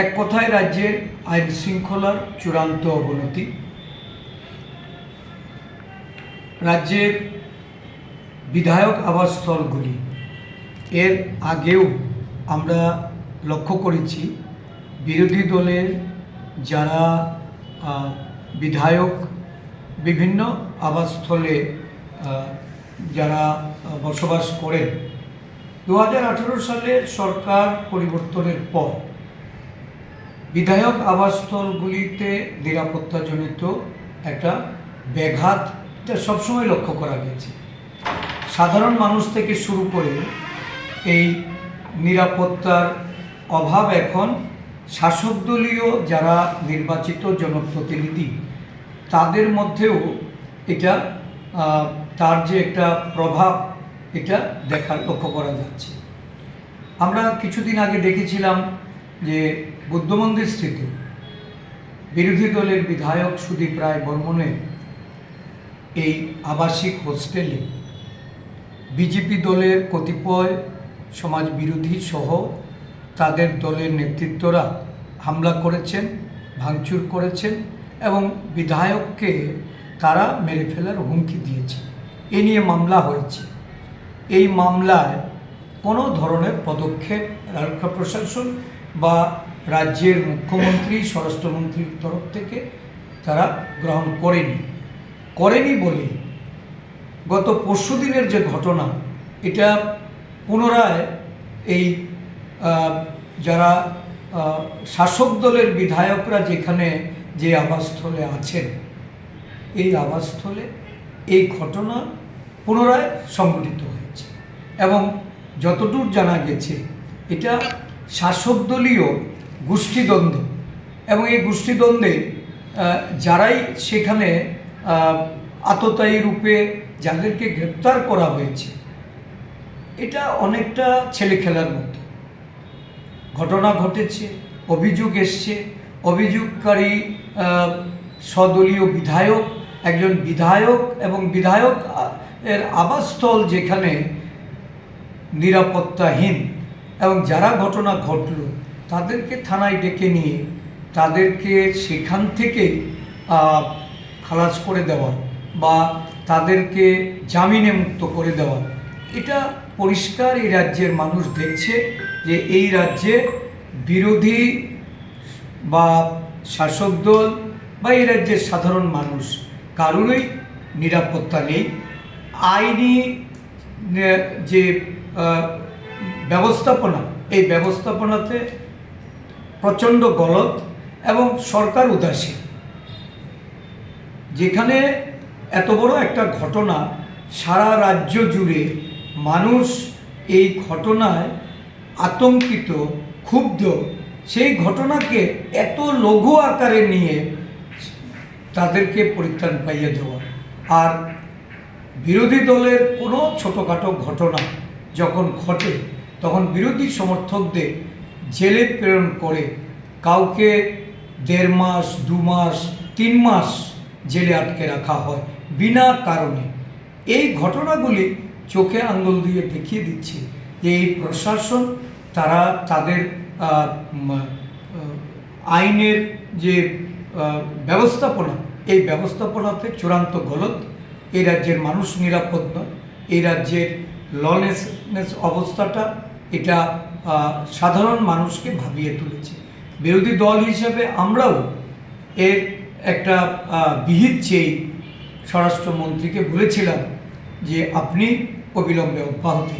এক কথায় রাজ্যের আইন শৃঙ্খলার চূড়ান্ত অবনতি। রাজ্যের বিধায়ক আবাসস্থলগুলি এর আগেও আমরা লক্ষ্য করেছি, বিরোধী দলের যারা বিধায়ক, বিভিন্ন আবাসস্থলে যারা বসবাস করেন। দু হাজার আঠেরো সালের সরকার পরিবর্তনের পর বিধায়ক আবাসস্থলগুলিতে নিরাপত্তাজনিত একটা ব্যাঘাত এটা সবসময় লক্ষ্য করা গেছে। সাধারণ মানুষ থেকে শুরু করে এই নিরাপত্তার অভাব এখন শাসকদলীয় যারা নির্বাচিত জনপ্রতিনিধি, তাদের মধ্যেও এটা তার যে একটা প্রভাব এটা দেখার লক্ষ্য করা যাচ্ছে। আমরা কিছুদিন আগে দেখেছিলাম যে বুদ্ধ মন্দির স্থিত, বিরোধী দলের বিধায়ক সুদীপ রায় বর্মনের এই আবাসিক হোস্টেলে বিজেপি দলের কতিপয় সমাজ বিরোধী সহ তাদের দলের নেতৃত্বরা হামলা করেছেন, ভাঙচুর করেছেন এবং বিধায়ককে তারা মেরে ফেলার হুমকি দিয়েছে। এ নিয়ে মামলা হয়েছে। এই মামলায় কোনো ধরনের পদক্ষেপ রাজ্য প্রশাসন বা রাজ্যের মুখ্যমন্ত্রী, স্বরাষ্ট্রমন্ত্রীর তরফ থেকে তারা গ্রহণ করেনি। করেনি বলে গত পরশু দিনের যে ঘটনা, এটা পুনরায় এই যারা শাসক দলের বিধায়করা যেখানে যে আবাসস্থলে আছেন, এই আবাসস্থলে এই ঘটনা পুনরায় সংঘটিত হয়েছে। এবং যতদূর জানা গেছে, এটা শাসক দলীয় গোষ্ঠীদ্বন্দ্ব। এবং এই গোষ্ঠীদ্বন্দ্বে যারাই সেখানে আততায়ী রূপে যাদেরকে গ্রেপ্তার করা হয়েছে এটা অনেকটা ছেলে খেলার মতো। ঘটনা ঘটেছে অভিযোগ এসছে। অভিযোগকারী আহ, সদলীয় বিধায়ক একজন বিধায়ক এবং বিধায়ক এর আবাসস্থল যেখানে নিরাপত্তাহীন। এবং যারা ঘটনা ঘটল, তাদেরকে থানায় ডেকে নিয়ে তাদেরকে সেখান থেকে খালাস করে দেওয়া বা তাদেরকে জামিনে মুক্ত করে দেওয়া। এটা পরিষ্কার এই রাজ্যের মানুষ দেখছে যে এই রাজ্যে বিরোধী বা শাসক দল বা এই রাজ্যের সাধারণ মানুষ কারোরই নিরাপত্তা নেই। আইনি যে ব্যবস্থাপনা। এই ব্যবস্থাপনাতে প্রচণ্ড গলত এবং সরকার উদাসীন। যেখানে এত বড় একটা ঘটনা, সারা রাজ্য জুড়ে মানুষ এই ঘটনায় আতঙ্কিত, ক্ষুব্ধ। সেই ঘটনাকে এত লঘু আকারে নিয়ে তাদেরকে পরিত্রাণ পাইয়ে দেওয়া। আর বিরোধী দলের কোনো ছোটোখাটো ঘটনা যখন ঘটে তখন বিরোধী সমর্থকদের জেলে প্রেরণ করে কাউকে দেড় মাস, দু মাস, তিন মাস জেলে আটকে রাখা হয় বিনা কারণে। এই ঘটনাগুলি চোখে আঙ্গুল দিয়ে দেখিয়ে দিচ্ছে যে এই প্রশাসন তারা তাদের আইনের যে ব্যবস্থাপনা, এই ব্যবস্থাপনাতে চূড়ান্ত গলত এই রাজ্যের মানুষ নিরাপদ নয়। এই রাজ্যের লনেসনেস অবস্থাটা এটা সাধারণ মানুষকে ভাবিয়ে তুলেছে। বিরোধী দল হিসেবে আমরাও এর একটা বিহিত চেয়ে স্বরাষ্ট্রমন্ত্রীকে বলেছিলাম যে আপনি অবিলম্বে অব্যাহতি